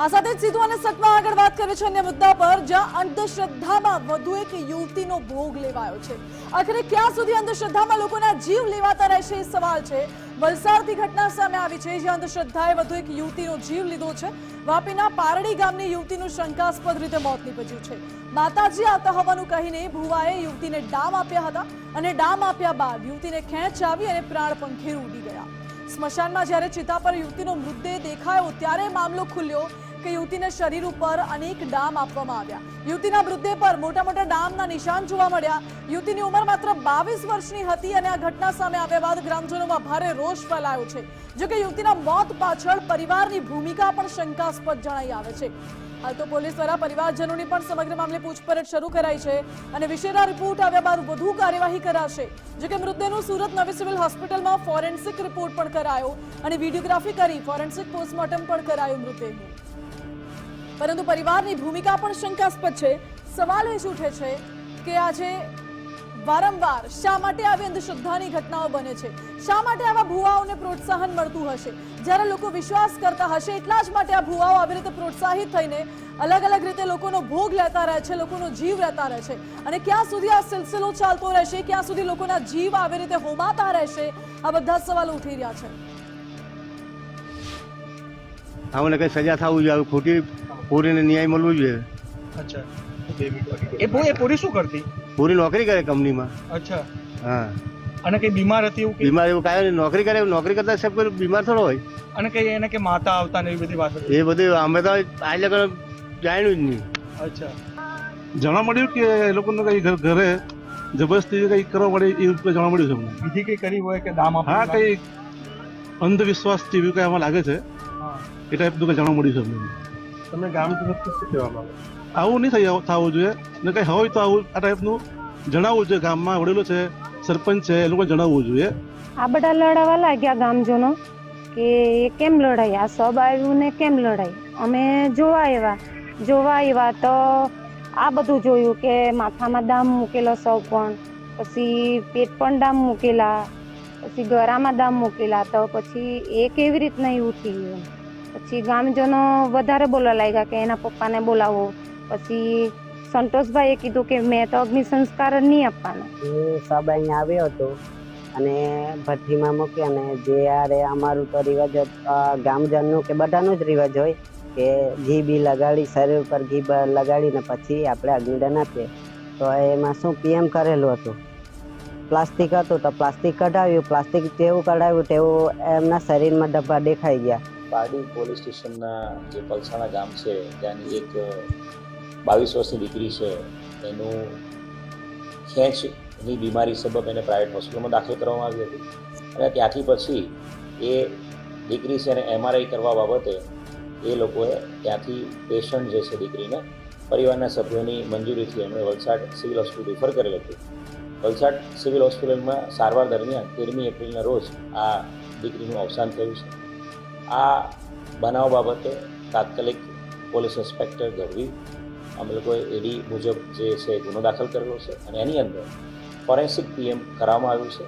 આ સાથે જ અને સટમાં આગળ વાત કરે છે અન્ય મુદ્દા પર, જ્યાં અંધશ્રદ્ધામાં વધુ એક યુવતીનો ભોગ લેવાયો છે. આખરે ક્યાં સુધી અંધશ્રદ્ધામાં લોકોના જીવ લેવાતા રહેશે એ સવાલ છે. વલસાડથી ઘટના સામે આવી છે, જ્યાં અંધશ્રદ્ધાએ વધુ એક યુવતીનો જીવ લીધો છે. વાપીના પારડી ગામની યુવતીનું શંકાસ્પદ રીતે મોત નીપજ્યું છે. માતાજી આવતા હોવાનું કહીને ભુવાએ યુવતીને ડામ આપ્યા હતા અને ડામ આપ્યા બાદ યુવતીને ખેંચ આવી અને પ્રાણ પંખેર ઉડી ગયા. સ્મશાનમાં જ્યારે ચિતા પર યુવતીનો મૃતદેહ દેખાયો ત્યારે મામલો ખુલ્યો. કે યુવતીના શરીર ઉપર અનેક ડામ આપવામાં આવ્યા. યુવતીના મૃતદેહ પર મોટા મોટા ડામના નિશાન જોવા મળ્યા. યુવતીની ઉંમર માત્ર બાવીસ વર્ષની હતી અને આ ઘટના સામે આવ્યા બાદ ગ્રામજનોમાં ભારે રોષ ફેલાયો છે. જોકે યુવતીના મોત પાછળ પરિવારની ભૂમિકા પણ શંકાસ્પદ જણાઈ આવે છે. હાલ તો પોલીસ દ્વારા પરિવારજનોની પણ સમગ્ર મામલે પૂછપરછ શરૂ કરાઈ છે અને વિશેના રિપોર્ટ આવ્યા બાદ વધુ કાર્યવાહી કરાશે. જો કે મૃતદેહનું સુરત નવી સિવિલ હોસ્પિટલમાં ફોરેન્સિક રિપોર્ટ પણ કરાયો અને વિડીયોગ્રાફી કરી ફોરેન્સિક પોસ્ટમોર્ટમ પણ કરાયું મૃતદેહનું. પરંતુ પરિવારની ભૂમિકા પણ શંકાસ્પદ છે. સવાલ એ જ ઉઠે છે કે આજે વારંવાર શા માટે આવી અંધશ્રદ્ધાની ઘટનાઓ બને છે? શા માટે આવા ભુવાઓને પ્રોત્સાહન મળતું હશે? જ્યારે લોકો વિશ્વાસ કરતા હશે, એટલા જ માટે આ ભુવાઓ આવી રીતે પ્રોત્સાહિત થઈને અલગ અલગ રીતે લોકોનો ભોગ લેતા રહે છે, લોકોનો જીવ લેતા રહે છે. અને ક્યાં સુધી આ સિલસિલો ચાલતો રહેશે, ક્યાં સુધી લોકોના જીવ આવી રીતે હોમાતા રહેશે, આ બધા સવાલો ઉઠી રહ્યા છે. આમને કંઈ સજા થવું જોઈએ ખોટી પૂરીને ન્યાય મળવું જોઈએ. અચ્છા. એ બહુ એ પૂરી શું કરતી? પૂરી નોકરી કરે કંપનીમાં. અચ્છા. હા. અને કઈ બીમાર હતી એવું બીમાર એવું કાંઈ નહીં. નોકરી કરે નોકરી કરતા સાહેબ કોઈ બીમાર થોડો હોય. અને કઈ એને કે માતા આવતા ને એવી બધી વાત એ બધું અમે તો આજ લગન જાણ્યું જ નહીં. અચ્છા. જાણવા મળ્યું કે એ લોકોને કઈ ઘરે જબરસ્તી કઈ કરવા પડે એ જાણવા મળ્યું છે અમને? બીજી કઈ કરી હોય કે દામ હા કઈ અંધવિશ્વાસ જેવી કઈ આમાં લાગે છે. એ ટાઈપનું કઈ જાણવા મળ્યું છે અમને? તમે ગામ તરફથી શું કહેવા માંગો? આવું નહીં થઈ થવું જોઈએ. ને કંઈ હોય તો આવું આ ટાઈપનું જણાવવું જોઈએ. ગામમાં વડેલો છે, સરપંચ છે, એ લોકોને જણાવવું જોઈએ. આ બધા લડાવા લાગ્યા ગામજનો કે એ કેમ લડાઈ આ સબ આવ્યું ને કેમ લડાઈ અમે જોવા આવ્યા. જોવા આવ્યા તો આ બધું જોયું કે માથામાં દામ મૂકેલો સૌ પણ. પછી પેટ પણ દામ મૂકેલા. પછી ગળામાં દામ મૂકેલા. તો પછી એ કેવી રીતના એવું થઈ ગયું પછી ગામજનો વધારે બોલવા લાગ્યા કે એના પપ્પાને બોલાવો. પછી સંતોષભાઈએ કીધું કે મેં તો અગ્નિ સંસ્કાર નહીં આપવાનો. એ સબ અહીંયા આવ્યો હતો અને ભઠ્ઠીમાં મૂકી અને જે આરે અમારું તો રિવાજ ગામજનનું કે બધાનું જ રિવાજ હોય કે ઘી બી લગાડી, શરીર ઉપર ઘી લગાડીને પછી આપણે અગ્નિદાન આપીએ. તો એમાં શું પીએમ કરેલું હતું? પ્લાસ્ટિક હતું તો પ્લાસ્ટિક કઢાવ્યું, પ્લાસ્ટિક જેવું કઢાવ્યું તેવું એમના શરીરમાં ડબ્બા દેખાઈ ગયા. પારડી પોલીસ સ્ટેશનના જે પલસાણા ગામ છે, ત્યાંની એક બાવીસ વર્ષની દીકરી છે, એનું ખેંચની બીમારી સબબ એને પ્રાઇવેટ હોસ્પિટલમાં દાખલ કરવામાં આવી હતી. અને ત્યાંથી પછી એ દીકરી છે એને એમઆરઆઈ કરવા બાબતે એ લોકોએ ત્યાંથી પેશન્ટ જે છે દીકરીને પરિવારના સભ્યોની મંજૂરીથી એમણે વલસાડ સિવિલ હોસ્પિટલ રિફર કરેલ હતું. વલસાડ સિવિલ હોસ્પિટલમાં સારવાર દરમિયાન તેરમી એપ્રિલના રોજ આ દીકરીનું અવસાન થયું છે. આ બનાવ બાબતે તાત્કાલિક પોલીસ ઇન્સ્પેક્ટર ગઢવી અમે લોકોએ એડી મુજબ જે છે ગુનો દાખલ કરેલો છે અને એની અંદર ફોરેન્સિક પીએમ કરવામાં આવ્યું છે.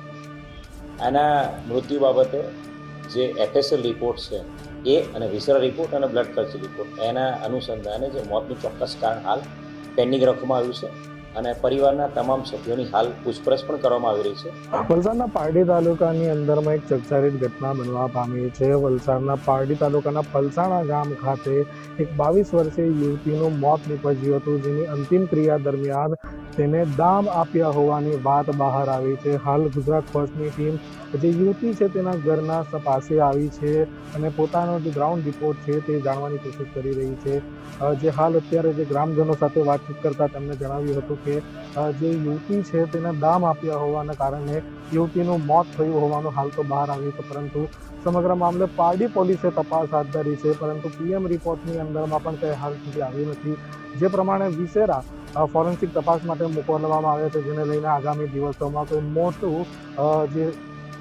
આના મૃત્યુ બાબતે જે એફએસએલ રિપોર્ટ છે, એ અને વિસરા રિપોર્ટ અને બ્લડ કલ્ચર રિપોર્ટ એના અનુસંધાને જે મોતનું ચોક્કસ કારણ હાલ પેન્ડિંગ રાખવામાં આવ્યું છે. અને પરિવારના તમામ સભ્યોની હાલ પૂછપરછ પણ કરવામાં આવી રહી છે. વલસાડના પારડી તાલુકાની અંદરમાં એક ચકચારિત ઘટના બનવા પામી છે. વલસાડના પારડી તાલુકાના પલસાણા ગામ ખાતે એક બાવીસ વર્ષીય યુવતીનું મોત નીપજ્યું હતું, જેની અંતિમ ક્રિયા દરમિયાન તેને દામ આપ્યા હોવાની વાત બહાર આવી છે. હાલ ગુજરાત ફર્સ્ટની ટીમ જે યુવતી છે તેના ઘરના પાસે આવી છે અને પોતાનો જે ગ્રાઉન્ડ રિપોર્ટ છે તે જાણવાની કોશિશ કરી રહી છે. જે હાલ અત્યારે જે ગ્રામજનો સાથે વાતચીત કરતા તેમણે જણાવ્યું હતું કે જે યુવતી છે તેને દામ આપ્યા હોવાના કારણે યુવતીનું મોત થયું હોવાનું હાલ તો બહાર આવ્યું છે. પરંતુ સમગ્ર મામલે પારડી પોલીસે તપાસ હાથ ધરી છે, પરંતુ પીએમ રિપોર્ટની અંદરમાં પણ કંઈ હાલ સુધી આવ્યું નથી. જે પ્રમાણે વિસેરા ફોરેન્સિક તપાસ માટે મોકલવામાં આવે છે, જેને લઈને આગામી દિવસોમાં કોઈ મોટું જે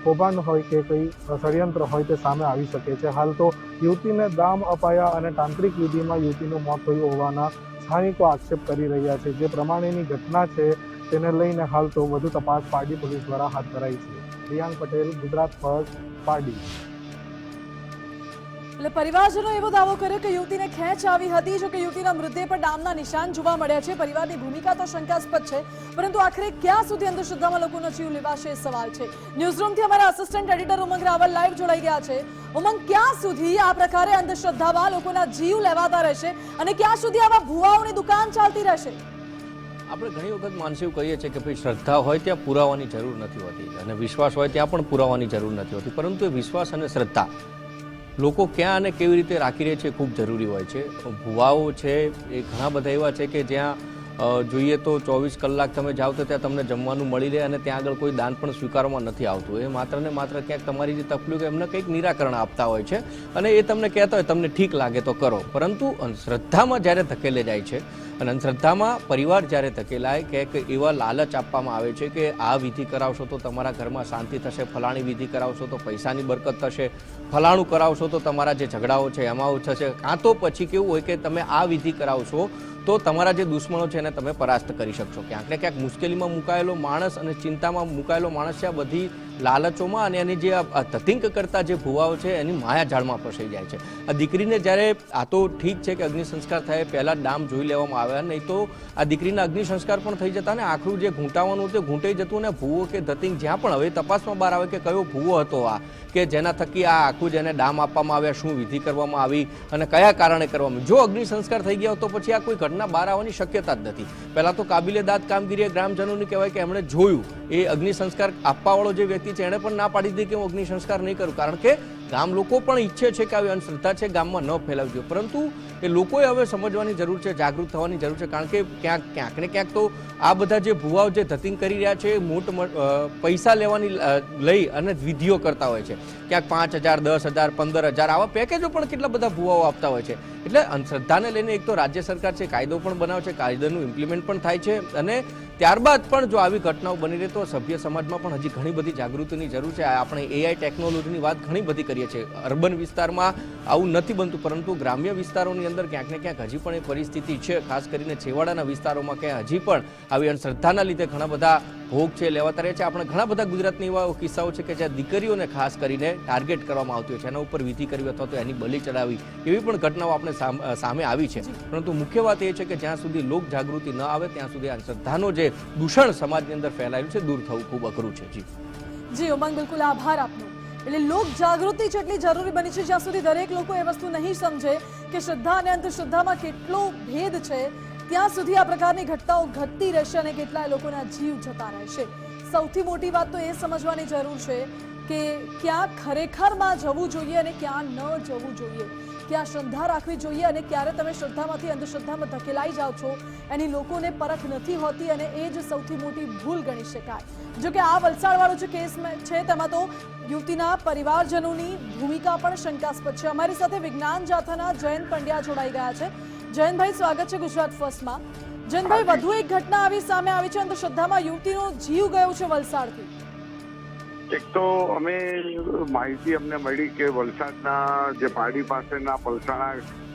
કૌભાંડ હોય કે કંઈ ષડયંત્ર હોય તે સામે આવી શકે છે. હાલ તો યુવતીને દામ અપાયા અને તાંત્રિક વિધિમાં યુવતીનું મોત થયું હોવાના સ્થાનિકો આક્ષેપ કરી રહ્યા છે. જે પ્રમાણેની ઘટના છે તેને લઈને હાલ તો વધુ તપાસ પારડી પોલીસ દ્વારા હાથ ધરાઈ છે. પ્રિયાંક પટેલ, ગુજરાત ફર્સ્ટ, પારડી. એટલે પરિવારજનો એવો દાવો કર્યો કે યુવતીને ખેંચ આવી હતી, જો કે યુવતીના મૃતદેહ પર ડામના નિશાન જોવા મળ્યા છે. પરિવારની ભૂમિકા તો શંકાસ્પદ છે, પરંતુ આખરે ક્યાં સુધી અંધશ્રદ્ધામાં લોકોનો જીવ લેવાશે એ સવાલ છે. ન્યૂઝરૂમથી અમારા assistant editor Umang Raval live જોડાઈ ગયા છે. ઉમંગ, ક્યાં સુધી આ પ્રકારે અંધશ્રદ્ધામાં લોકોના જીવ લેવાતા રહેશે અને ક્યાં સુધી આવા ભુવાઓની દુકાન ચાલતી રહેશે? આપણે ઘણી વખત માનસીવ કહીએ છીએ કે ભાઈ શ્રદ્ધા હોય ત્યાં પુરાવાની જરૂર નથી હોતી અને વિશ્વાસ હોય ત્યાં પણ પુરાવાની જરૂર નથી હોતી, પરંતુ એ વિશ્વાસ અને શ્રદ્ધા લોકો ક્યાં અને કેવી રીતે રાખી રહે છે ખૂબ જરૂરી હોય છે. ભુવાઓ છે એ ઘણા બધા એવા છે કે જ્યાં જોઈએ તો ચોવીસ કલાક તમે જાઓ તો ત્યાં તમને જમવાનું મળી રહે અને ત્યાં આગળ કોઈ દાન પણ સ્વીકારવામાં નથી આવતું. એ માત્ર ને માત્ર ક્યાંક તમારી જે તકલીફ એમને કંઈક નિરાકરણ આપતા હોય છે અને એ તમને કહેતા હોય, તમને ઠીક લાગે તો કરો. પરંતુ શ્રદ્ધામાં જ્યારે ધકેલે જાય છે અને અંધશ્રદ્ધામાં પરિવાર જ્યારે ધકેલાય કે એવા લાલચ આપવામાં આવે છે કે આ વિધિ કરાવશો તો તમારા ઘરમાં શાંતિ થશે, ફલાણી વિધિ કરાવશો તો પૈસાની બરકત થશે, ફલાણું કરાવશો તો તમારા જે ઝઘડાઓ છે એમાં થશે. કાં તો પછી કેવું હોય કે તમે આ વિધિ કરાવશો તો તમારા જે દુશ્મનો છે એને તમે પરાસ્ત કરી શકશો. ક્યાંક ને ક્યાંક મુશ્કેલીમાં મુકાયેલો માણસ અને ચિંતામાં મુકાયેલો માણસ છે, આ બધી લાલચોમાં અને એની જે તથિંક કરતા જે ભુવાઓ છે, એની માયા જાળમાં ફસાઈ જાય છે. આ દીકરીને જ્યારે, આ તો ઠીક છે કે અગ્નિ સંસ્કાર થાય, પહેલાં ડામ જોઈ લેવામાં આવ્યા, નહીં તો આ દીકરીના અગ્નિ સંસ્કાર પણ થઈ જતા ને આખરું જે ઘૂંટાવાનું તે ઘૂંટાઈ જતું ને ભૂવો કે ધતિંગ જ્યાં પણ, હવે તપાસમાં બહાર આવે કે કયો ભૂવો હતો આ, કે જેના થકી આ આખું જેને ડામ આપવામાં આવ્યા, શું વિધિ કરવામાં આવી અને કયા કારણે કરવામાં જો અગ્નિ સંસ્કાર થઈ ગયા તો પછી આ કોઈ ઘટના બહાર આવવાની શક્યતા જ નથી. પહેલાં તો કાબિલે દાદ કામગીરી એ ગ્રામજનોની કહેવાય કે એમણે જોયું, એ અગ્નિ સંસ્કાર આપવાવાળો જે વ્યક્તિ છે જેણે પણ ના પાડી દીધી કે હું અગ્નિ સંસ્કાર નહીં કરું. કારણ કે ગામ લોકો પણ ઈચ્છે છે કે આવી અંધશ્રદ્ધા છે, ગામમાં ન ફેલાવજો પરંતુ એ લોકોએ હવે સમજવાની જરૂર છે, જાગૃત થવાની જરૂર છે, કારણ કે ક્યાંક ક્યાંક ને ક્યાંક તો આ બધા જે ભુવાઓ જે ધતિંગ કરી રહ્યા છે મોટ પૈસા લેવાની લઈ અને વિધિઓ કરતા હોય છે. ક્યાંક પાંચ હજાર, દસ હજાર, પંદર હજાર આવા પેકેજો પણ કેટલા બધા ભુવાઓ આપતા હોય છે. એટલે અંધશ્રદ્ધાને લઈને એક તો રાજ્ય સરકાર છે, કાયદો પણ બનાવે છે, કાયદાનું ઇમ્પ્લિમેન્ટ પણ થાય છે અને ત્યારબાદ પણ જો આવી ઘટનાઓ બની રહે તો સભ્ય સમાજમાં પણ હજી ઘણી બધી જાગૃતિની જરૂર છે. આપણે એઆઈ ટેકનોલોજીની વાત ઘણી બધી કરીએ છીએ. અર્બન વિસ્તારમાં આવું નથી બનતું, પરંતુ ગ્રામ્ય વિસ્તારોની અંદર ક્યાંક ને ક્યાંક હજી પણ એ પરિસ્થિતિ છે. ખાસ કરીને છેવાડાના વિસ્તારોમાં કે હજી પણ આવી અંધશ્રદ્ધાના લીધે ઘણા બધા ભોગ છે, લેવાતા રહે છે. આપણે ઘણા બધા ગુજરાતની એવા કિસ્સાઓ છે કે જ્યાં દીકરીઓને ખાસ કરીને ટાર્ગેટ કરવામાં આવતી હોય છે. એના ઉપર વિધિ કરવી અથવા તો એની બલિ ચડાવી એવી પણ ઘટનાઓ આપણે સામ- આવી છે. પરંતુ મુખ્ય વાત એ છે કે જ્યાં સુધી લોક જાગૃતિ ન આવે, ત્યાં સુધી આ શ્રદ્ધાનો જે દૂષણ સમાજની અંદર ફેલાયેલું છે, દૂર થવું ખૂબ અઘરું છે. જી. જી ઉમંગ બિલકુલ આભાર આપનો. એટલે લોક જાગૃતિ જેટલી જરૂરી બની છે જ્યાં સુધી દરેક લોકો એ વસ્તુ નહીં સમજે કે શ્રદ્ધા અને અંધશ્રદ્ધામાં કેટલો ભેદ છે, ત્યાં સુધી આ પ્રકારની ઘટનાઓ ઘટતી રહેશે અને કેટલાય લોકોના જીવ જતા રહેશે. સૌથી મોટી વાત તો એ સમજવાની જરૂર છે કે ક્યાં ખરેખરમાં જવું જોઈએ અને ક્યાં ન જવું જોઈએ? ક્યાં શ્રદ્ધા રાખવી જોઈએ અને ક્યારે તમે શ્રદ્ધામાંથી અંધશ્રદ્ધામાં ધકેલાઈ જાઓ છો? એની લોકોને પરખ નથી હોતી અને એ જ સૌથી મોટી ભૂલ ગણી શકાય. જો કે આ વલસાડવાળો જે કેસ છે તેમાં તો યુવતીના પરિવારજનોની ભૂમિકા પણ શંકાસ્પદ છે. અમારી સાથે વિજ્ઞાન જાથાના જયંત પંડ્યા જોડાઈ ગયા છે. જયંતભાઈ સ્વાગત છે ગુજરાત ફર્સ્ટમાં. જયંતભાઈ વધુ એક ઘટના આવી સામે આવી છે. અંધશ્રદ્ધામાં યુવતીનો જીવ ગયો છે વલસાડથી. એક તો અમે માહિતી અમને મળી કે વલસાડના જે પારડી પાસેના પલસાણા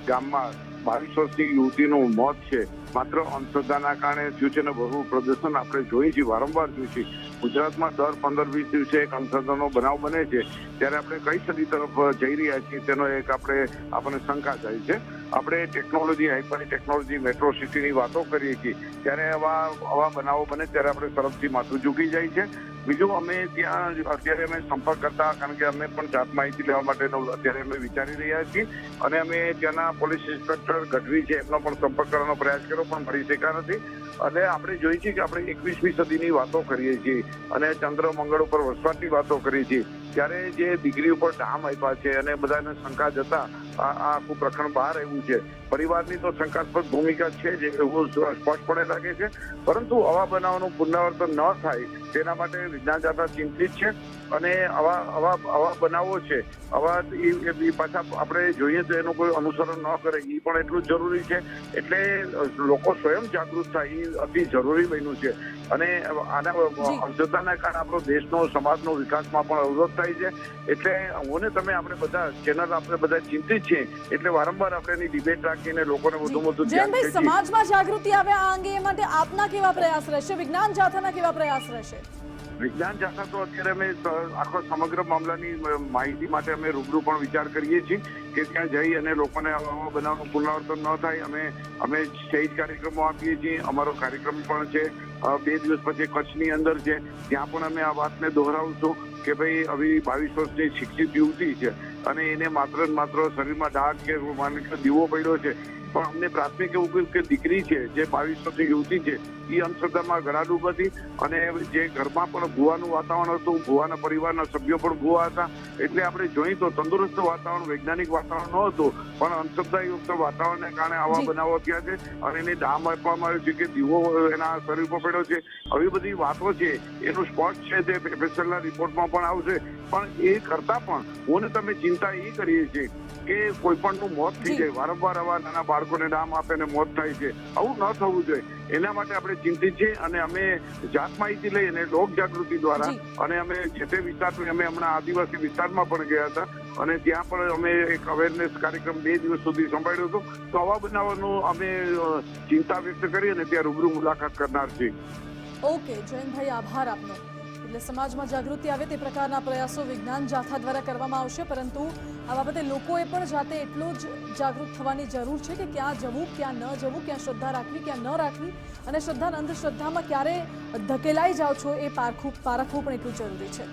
ગામમાં બાવીસ વર્ષની યુવતીનું મોત છે. માત્ર અંધશ્રદ્ધાના કારણે થયું છે ને બહુ પ્રદર્શન આપણે જોઈએ છીએ, વારંવાર જોઈ છીએ. ગુજરાતમાં દર પંદર વીસ દિવસે એક અંધશ્રદ્ધાનો બનાવ બને છે. ત્યારે આપણે કઈ સદી તરફ જઈ રહ્યા છીએ તેનો એક આપણે આપણને શંકા થાય છે. આપણે ટેકનોલોજી હાઈપરની ટેકનોલોજી મેટ્રો સિટીની વાતો કરીએ છીએ, ત્યારે આવા આવા બનાવો બને ત્યારે આપણે તરફથી માથું ઝૂકી જાય છે. બીજું અમે ત્યાં અત્યારે અમે સંપર્ક કરતા, કારણ કે અમે પણ જાત માહિતી લેવા માટેનો અત્યારે અમે વિચારી રહ્યા છીએ. અને અમે ત્યાંના પોલીસ ઇન્સ્પેક્ટર ગઢવી છે, એમનો પણ સંપર્ક કરવાનો પ્રયાસ કર્યો, પણ મળી શક્યા નથી. અને આપણે જોઈએ છીએ કે આપણે એકવીસમી સદીની વાતો કરીએ છીએ અને ચંદ્ર મંગળ ઉપર વસવાટની વાતો કરીએ છીએ. ત્યારે જે દીકરી ઉપર ધામ આપ્યા છે અને બધાને શંકા જતા આ આખું પ્રકરણ બહાર આવ્યું છે. પરિવારની તો શંકાસ્પદ ભૂમિકા છે જ એવું સ્પષ્ટપણે લાગે છે. પરંતુ આવા બનાવનું પુનરાવર્તન ન થાય તેના માટે વિજ્ઞાન જાતા ચિંતિત છે અને આવા આવા આવા બનાવો છે આવા એ- પાછા આપણે જોઈએ તો એનું કોઈ અનુસરણ ન કરે. એ પણ એટલું જરૂરી છે. એટલે લોકો સ્વયં જાગૃત થાય. એ અતિ જરૂરી બન્યું છે. અને આના અંધતાના કારણે આપણો દેશનો સમાજનો વિકાસમાં પણ અવરોધ થાય છે. એટલે હું ને તમે આપણે બધા ચેનલ આપણે બધા ચિંતિત છીએ. એટલે વારંવાર આપણે એની ડિબેટ રાખીને લોકોને વધુ વધુ જયંતભાઈ સમાજમાં જાગૃતિ આવે આ અંગે એ માટે આપના કેવા પ્રયાસ રહેશે? વિજ્ઞાન જાથાના કેવા પ્રયાસ રહેશે? વિજ્ઞાન જાથા તો અત્યારે અમે આખો સમગ્ર મામલાની માહિતી માટે અમે રૂબરૂ પણ વિચાર કરીએ છીએ કે ત્યાં જઈ અને લોકોને આવા આવા બનાવનું પુનરાવર્તન ન થાય. અમે અમે સ્ટેજ કાર્યક્રમો આપીએ છીએ. અમારો કાર્યક્રમ પણ છે. બે દિવસ પછી કચ્છની અંદર છે, ત્યાં પણ અમે આ વાતને દોહરાવશું કે ભાઈ આવી બાવીસ વર્ષની શિક્ષિત યુવતી છે. અને એને માત્ર ને માત્ર શરીરમાં ડાઘ કે માની દીવો પડ્યો છે પણ અમને પ્રાથમિક એવું કહ્યું કે દીકરી છે જે બાવીસ વર્ષની યુવતી છે એ અંધશ્રદ્ધામાં ગળાડૂબ હતી અને જે ઘરમાં પણ ભૂવાનું વાતાવરણ હતું ભૂવાના પરિવારના સભ્યો પણ ભૂવા હતા એટલે આપણે જોઈએ તો તંદુરસ્ત વાતાવરણ વૈજ્ઞાનિક વાતાવરણ ન હતું પણ અંધશ્રદ્ધાયુક્ત વાતાવરણને કારણે આવા બનાવો થયા છે અને એને ડામ આપવામાં આવ્યો છે કે દીવો એના શરીર પર પડ્યો છે. આવી બધી વાતો છે એનું સ્પષ્ટ છે તે પ્રોફેસરના રિપોર્ટમાં પણ આવશે. પણ એ કરતા પણ હું તમે ચિંતા એ કરીએ છીએ કે કોઈ પણનું મોત થઈ જાય વારંવાર આવા નાના બાળકોને નામ આપે મોત થાય છે. આવું ન થવું જોઈએ. એના માટે આપણે ચિંતિત છીએ અને અમે જાત માહિતી લઈ અને લોક જાગૃતિ દ્વારા અને અમે જે તે વિસ્તાર અમે હમણાં આદિવાસી વિસ્તારમાં પણ ગયા હતા. અને ત્યાં પણ અમે એક અવેરનેસ કાર્યક્રમ બે દિવસ સુધી સંભાળ્યો હતો. તો આવા બનાવવાનું અમે ચિંતા વ્યક્ત કરી અને ત્યાં રૂબરૂ મુલાકાત કરનાર છીએ. ઓકે જયંતભાઈ આભાર આપનો. એટલે સમાજમાં જાગૃતિ આવે તે પ્રકારના પ્રયાસો વિજ્ઞાન જાથા દ્વારા કરવામાં આવશે, પરંતુ આ બાબતે લોકોએ પણ જાતે એટલું જ જાગૃત થવાની જરૂર છે કે ક્યાં જવું, ક્યાં ન જવું, ક્યાં શ્રદ્ધા રાખવી, ક્યાં ન રાખવી અને શ્રદ્ધા અંધશ્રદ્ધામાં ક્યારે ધકેલાઈ જાઓ છો એ પારખું, પારખવું પણ એટલું જરૂરી છે.